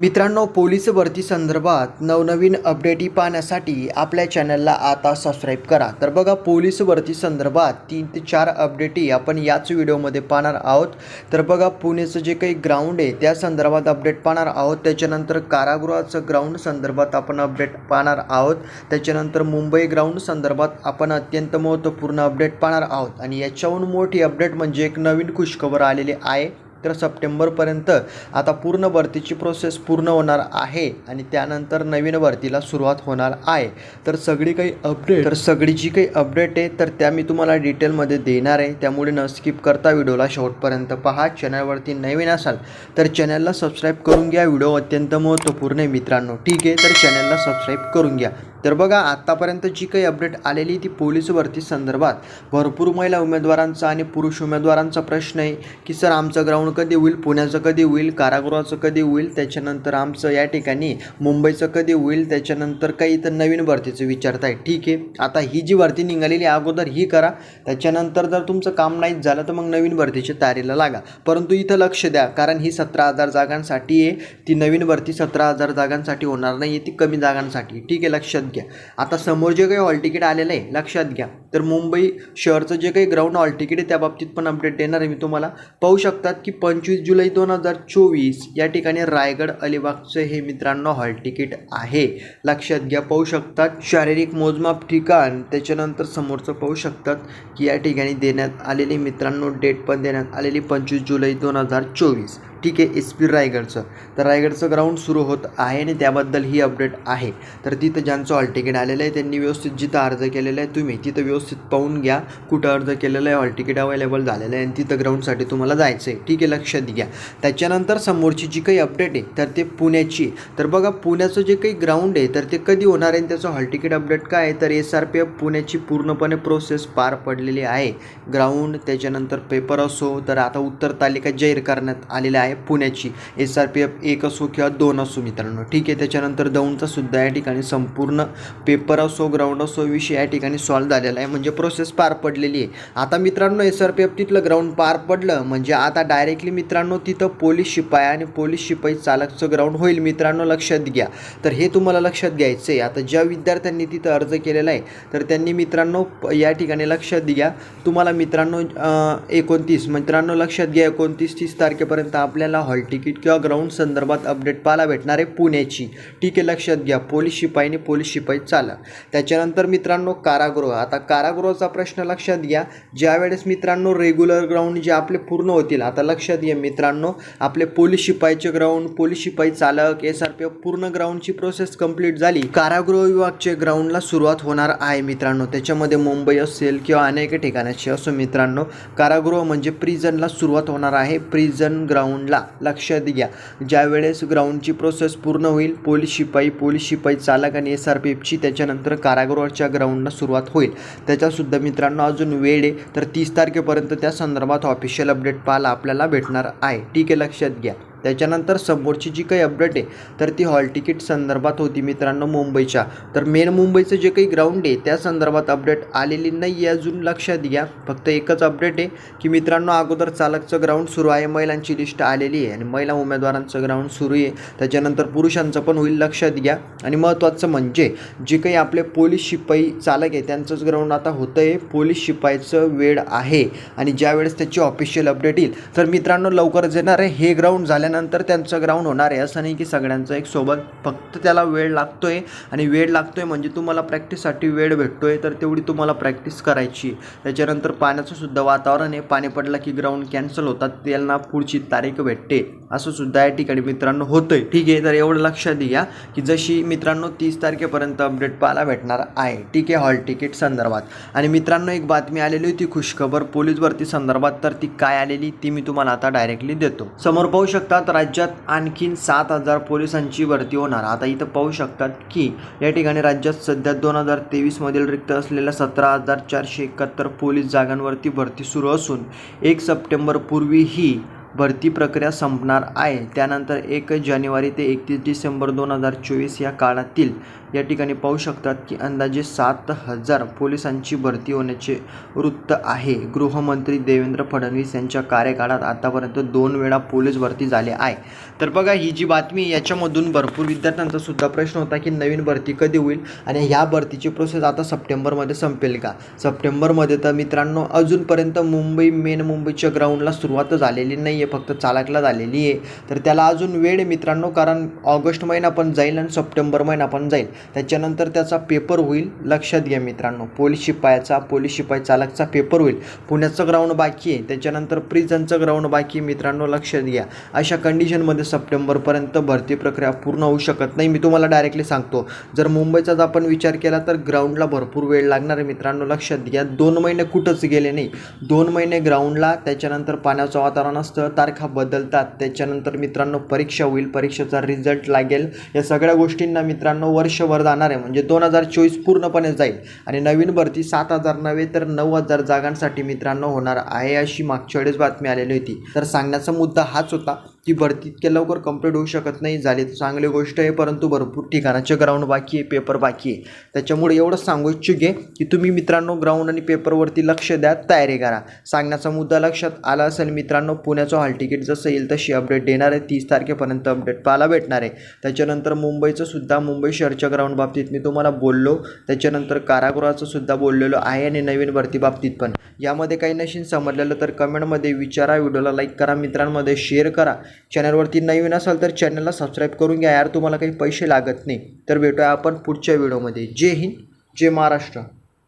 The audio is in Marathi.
मित्रांनो पोलीस भरती संदर्भात नवनवीन अपडेटी पाहण्यासाठी आपल्या चॅनलला आता सबस्क्राईब करा. तर बघा पोलीस भरती संदर्भात तीन ते चार अपडेटी आपण याच व्हिडिओमध्ये पाहणार आहोत. तर बघा पुण्याचं जे काही ग्राउंड आहे त्या संदर्भात अपडेट पाहणार आहोत. त्याच्यानंतर कारागृहाचं ग्राउंड संदर्भात आपण अपडेट पाहणार आहोत. त्याच्यानंतर मुंबई ग्राउंड संदर्भात आपण अत्यंत महत्त्वपूर्ण अपडेट पाहणार आहोत. आणि याच्याहून मोठी अपडेट म्हणजे एक नवीन खुशखबर आलेली आहे. तर सप्टेंबरपर्यंत आता पूर्ण भरतीची प्रोसेस पूर्ण होणार आहे आणि त्यानंतर नवीन भरतीला सुरुवात होणार आहे. तर सगळी काही अपडेट तर सगळी जी काही अपडेट आहे तर त्या मी तुम्हाला डिटेलमध्ये देणार आहे. त्यामुळे न स्किप करता व्हिडिओला शेवटपर्यंत पहा. चॅनलवरती नवीन असाल तर चॅनलला सबस्क्राईब करून घ्या. व्हिडिओ अत्यंत महत्त्वपूर्ण आहे मित्रांनो. ठीक आहे तर चॅनलला सबस्क्राईब करून घ्या. तर बघा आत्तापर्यंत जी काही अपडेट आलेली ती पोलीस भरती संदर्भात भरपूर महिला उमेदवारांचा आणि पुरुष उमेदवारांचा प्रश्न आहे की सर आमचं ग्राउंड कधी होईल? पुण्याचं कधी होईल? कारागृहाचं कधी होईल? त्याच्यानंतर आमचं या ठिकाणी मुंबईचं कधी होईल? त्याच्यानंतर काही इथं नवीन भरतीचं विचारताय. ठीक आहे आता ही जी भरती निघालेली आहे अगोदर ही करा. त्याच्यानंतर जर तुमचं काम नाहीच झालं तर मग नवीन भरतीच्या तयारीला लागा. परंतु इथं लक्ष द्या कारण ही सतरा हजार जागांसाठी आहे. ती नवीन भरती सतरा हजार जागांसाठी होणार नाही ती कमी जागांसाठी. ठीक आहे लक्षात घ्या. आता समोर जे काही हॉल तिकीट आलेलं आहे लक्षात घ्या. तर मुंबई शहरचं जे काही ग्राउंड हॉल तिकीट आहे त्या बाबतीत पण अपडेट देणार आहे मी तुम्हाला. पाहू शकतात की पंचवीस जुलै दोन हजार चोवीस या ठिकाणी रायगड अलिबागचं हे मित्रांनो हॉल तिकीट आहे. लक्षात घ्या पाहू शकतात. शारीरिक मोजमाप ठिकाण त्याच्यानंतर समोरचं पाहू शकतात की या ठिकाणी देण्यात आलेली मित्रांनो डेट पण देण्यात आलेली पंचवीस जुलै दोन हजार चोवीस. ठीक आहे एस पी रायगडचं. तर रायगडचं ग्राउंड सुरू होत आहे आणि त्याबद्दल ही अपडेट आहे. तर तिथं ज्यांचं हॉल तिकीट आलेलं आहे त्यांनी व्यवस्थित जिथं अर्ज केलेला आहे तुम्ही तिथं व्यवस्थित पाहून घ्या कुठं अर्ज केलेलं आहे हॉल तिकीट अवेलेबल झालेलं आहे आणि तिथं ग्राउंडसाठी तुम्हाला जायचं आहे. ठीक आहे लक्षात घ्या. त्याच्यानंतर समोरची जी काही अपडेट आहे तर ते पुण्याची. तर बघा पुण्याचं जे काही ग्राउंड आहे तर ते कधी होणार आहे आणि त्याचं हॉल तिकीट अपडेट काय आहे? तर एस आर पी एफ पुण्याची पूर्णपणे प्रोसेस पार पडलेली आहे. ग्राउंड त्याच्यानंतर पेपर असो तर आता उत्तर तालिका जाहीर करण्यात आलेल्या आहे. पुण्याची. एस आर पी एफ एक असो किंवा दोन असो मित्रांनो. ठीक आहे त्याच्यानंतर दौंडचा सुद्धा या ठिकाणी संपूर्ण पेपर असो ग्राउंड असो विषय या ठिकाणी सॉल्व झालेला आहे. म्हणजे प्रोसेस पार पडलेली आहे. आता मित्रांनो एस आर पी एफ तिथलं ग्राउंड पार पडलं. म्हणजे आता डायरेक्टली मित्रांनो तिथं पोलीस शिपाई आणि पोलीस शिपाई चालकचं ग्राउंड होईल मित्रांनो लक्षात घ्या. तर हे तुम्हाला लक्षात घ्यायचं आहे. आता ज्या विद्यार्थ्यांनी तिथं अर्ज केलेला आहे तर त्यांनी मित्रांनो या ठिकाणी लक्षात घ्या. तुम्हाला मित्रांनो एकोणतीस. मित्रांनो लक्षात घ्या एकोणतीस तीस तारखेपर्यंत आपल्या आपल्याला हॉल तिकीट किंवा ग्राउंड संदर्भात अपडेट पाहायला भेटणार आहे पुण्याची ठीक आहे लक्षात घ्या. पोलीस शिपाईने पोलीस शिपाई चालक. त्याच्यानंतर मित्रांनो कारागृह. आता कारागृहाचा प्रश्न लक्षात घ्या. ज्यावेळेस मित्रांनो रेग्युलर ग्राउंड जे आपले पूर्ण होतील आता लक्षात घ्या मित्रांनो आपले पोलीस शिपाईचे ग्राउंड पोलीस शिपाई चालक एस आर पी एफ पूर्ण ग्राउंडची प्रोसेस कंप्लीट झाली. कारागृह विभागचे ग्राउंडला सुरुवात होणार आहे मित्रांनो. त्याच्यामध्ये मुंबई असेल किंवा अनेक ठिकाणाची असो मित्रांनो कारागृह म्हणजे प्रिझनला सुरुवात होणार आहे. प्रिझन ग्राउंडला लक्षात घ्या ज्यावेळेस ग्राउंडची प्रोसेस पूर्ण होईल पोलीस शिपाई पोलीस शिपाई चालक आणि एस आर पी एफची त्याच्यानंतर कारागृहाच्या ग्राउंडला सुरुवात होईल. त्याच्यासुद्धा मित्रांनो अजून वेळ आहे. तर तीस तारखेपर्यंत त्या संदर्भात ऑफिशियल अपडेट पाहायला आपल्याला भेटणार आहे. ठीक आहे लक्षात घ्या. त्याच्यानंतर समोरची जी काही अपडेट आहे तर ती हॉल तिकीट संदर्भात होती मित्रांनो मुंबईच्या. तर मेन मुंबईचं जे काही ग्राउंड आहे त्या संदर्भात अपडेट आलेली नाही आहे अजून लक्षात घ्या. फक्त एकच अपडेट आहे की मित्रांनो अगोदर चालकचं ग्राउंड सुरू आहे महिलांची लिस्ट आलेली आहे आणि महिला उमेदवारांचं ग्राउंड सुरू आहे. त्याच्यानंतर पुरुषांचं पण होईल लक्षात घ्या. आणि महत्त्वाचं म्हणजे जे काही आपले पोलीस शिपाई चालक आहे त्यांचंच ग्राउंड आता होतं आहे पोलीस शिपाईचं वेळ आहे आणि ज्यावेळेस त्याची ऑफिशियल अपडेट येईल तर मित्रांनो लवकरच येणार आहे. हे ग्राउंड झाल्यानंतर त्यांचं ग्राउंड होणार आहे असं नाही की सगळ्यांचं एक सोबत फक्त त्याला वेळ लागतो आहे आणि वेळ लागतो आहे म्हणजे तुम्हाला प्रॅक्टिससाठी वेळ भेटतो आहे तर तेवढी तुम्हाला प्रॅक्टिस करायची. आहे. त्याच्यानंतर पाण्याचं सुद्धा वातावरण आहे. पाणी पडलं की ग्राउंड कॅन्सल होतात. त्यांना पुढची तारीख भेटते. असं सुद्धा या ठिकाणी मित्रांनो होतंय. ठीक आहे तर एवढं लक्षात घ्या की जशी मित्रांनो तीस तारखेपर्यंत अपडेट पाहायला भेटणार आहे. ठीक आहे हॉल तिकीट संदर्भात. आणि मित्रांनो एक बातमी आलेली होती खुशखबर. पोलीस भरती संदर्भात तर ती काय आलेली ती मी तुम्हाला आता डायरेक्टली देतो. समोर पाहू शकतात राज्यात आणखीन सात हजार पोलिसांची भरती होणार. आता इथं पाहू शकतात की या ठिकाणी राज्यात सध्या दोन हजार तेवीसमधील रिक्त असलेल्या सतरा हजार चारशे एकाहत्तर पोलीस जागांवरती भरती सुरू असून एक सप्टेंबर पूर्वी ही भरती प्रक्रिया संपणार आहे. त्यानंतर एक जानेवारी ते एकतीस डिसेंबर दोन हजार चोवीस या काळातील या ठिकाणी पाहू शकतात की अंदाजे सात हजार पोलिसांची भरती होण्याचे वृत्त आहे. गृहमंत्री देवेंद्र फडणवीस यांच्या कार्यकाळात आतापर्यंत दोन वेळा पोलीस भरती झाले आहे. तर बघा ही जी बातमी याच्यामधून भरपूर विद्यार्थ्यांचा सुद्धा प्रश्न होता की नवीन भरती कधी होईल आणि ह्या भरतीची प्रोसेस आता सप्टेंबरमध्ये संपेल का? सप्टेंबरमध्ये तर मित्रांनो अजूनपर्यंत मुंबई मेन मुंबईच्या ग्राउंडला सुरुवात झालेली नाही आहे फक्त चालकला झालेली आहे. तर त्याला अजून वेळ आहे मित्रांनो कारण ऑगस्ट महिना पण जाईल आणि सप्टेंबर महिना पण जाईल. त्याच्यानंतर त्याचा पेपर होईल. लक्षात घ्या मित्रांनो पोलीस शिपायाचा पोलीस शिपाई चालकचा पेपर होईल. पुण्याचं ग्राउंड बाकी आहे. त्याच्यानंतर प्रिझनचं ग्राउंड बाकी आहे मित्रांनो लक्षात घ्या. अशा कंडिशनमध्ये सप्टेंबरपर्यंत भरती प्रक्रिया पूर्ण होऊ शकत नाही. मी तुम्हाला डायरेक्टली सांगतो. जर मुंबईचाच आपण विचार केला तर ग्राउंडला भरपूर वेळ लागणार आहे मित्रांनो लक्षात घ्या. दोन महिने कुठंच गेले नाही. दोन महिने ग्राउंडला त्याच्यानंतर पाण्याचं वातावरण असतं. तारखा बदलतात. त्याच्यानंतर मित्रांनो परीक्षा होईल. परीक्षेचा रिझल्ट लागेल. या सगळ्या गोष्टींना मित्रांनो वर्षभर जाणार आहे. म्हणजे दोन हजार चोवीस पूर्णपणे जाईल. आणि नवीन भरती सात हजार नव्हे तर नऊ हजार जागांसाठी मित्रांनो होणार आहे अशी मागच्या वेळेस बातमी आलेली होती. तर सांगण्याचा मुद्दा हाच होता. की भरती इतक्या लवकर कंप्लीट होऊ शकत नाही झाली तर चांगली गोष्ट आहे परंतु भरपूर ठिकाणाचे ग्राउंड बाकी आहे पेपर बाकी आहे. त्याच्यामुळे एवढंच सांगू इच्छुक आहे की तुम्ही मित्रांनो ग्राउंड आणि पेपरवरती लक्ष द्या तयारी करा. सांगण्याचा मुद्दा लक्षात आला असेल मित्रांनो पुण्याचं हॉल तिकीट जसं येईल तशी अपडेट देणार आहे. तीस तारखेपर्यंत अपडेट पाहायला भेटणार आहे. त्याच्यानंतर मुंबईचं सुद्धा मुंबई शहरच्या ग्राउंड बाबतीत मी तुम्हाला बोललो. त्याच्यानंतर कारागृहाचं सुद्धा बोललेलो आहे आणि नवीन भरती बाबतीत पण. यामध्ये काही नशीन समजलेलं तर कमेंटमध्ये विचारा व्हिडिओला लाईक करा मित्रांमध्ये शेअर करा. चॅनलवरती नवीन असाल तर चॅनलला सबस्क्राईब करून घ्या यार तुम्हाला काही पैसे लागत नाही. तर भेटूया आपण पुढच्या व्हिडिओमध्ये. जय हिंद जय महाराष्ट्र.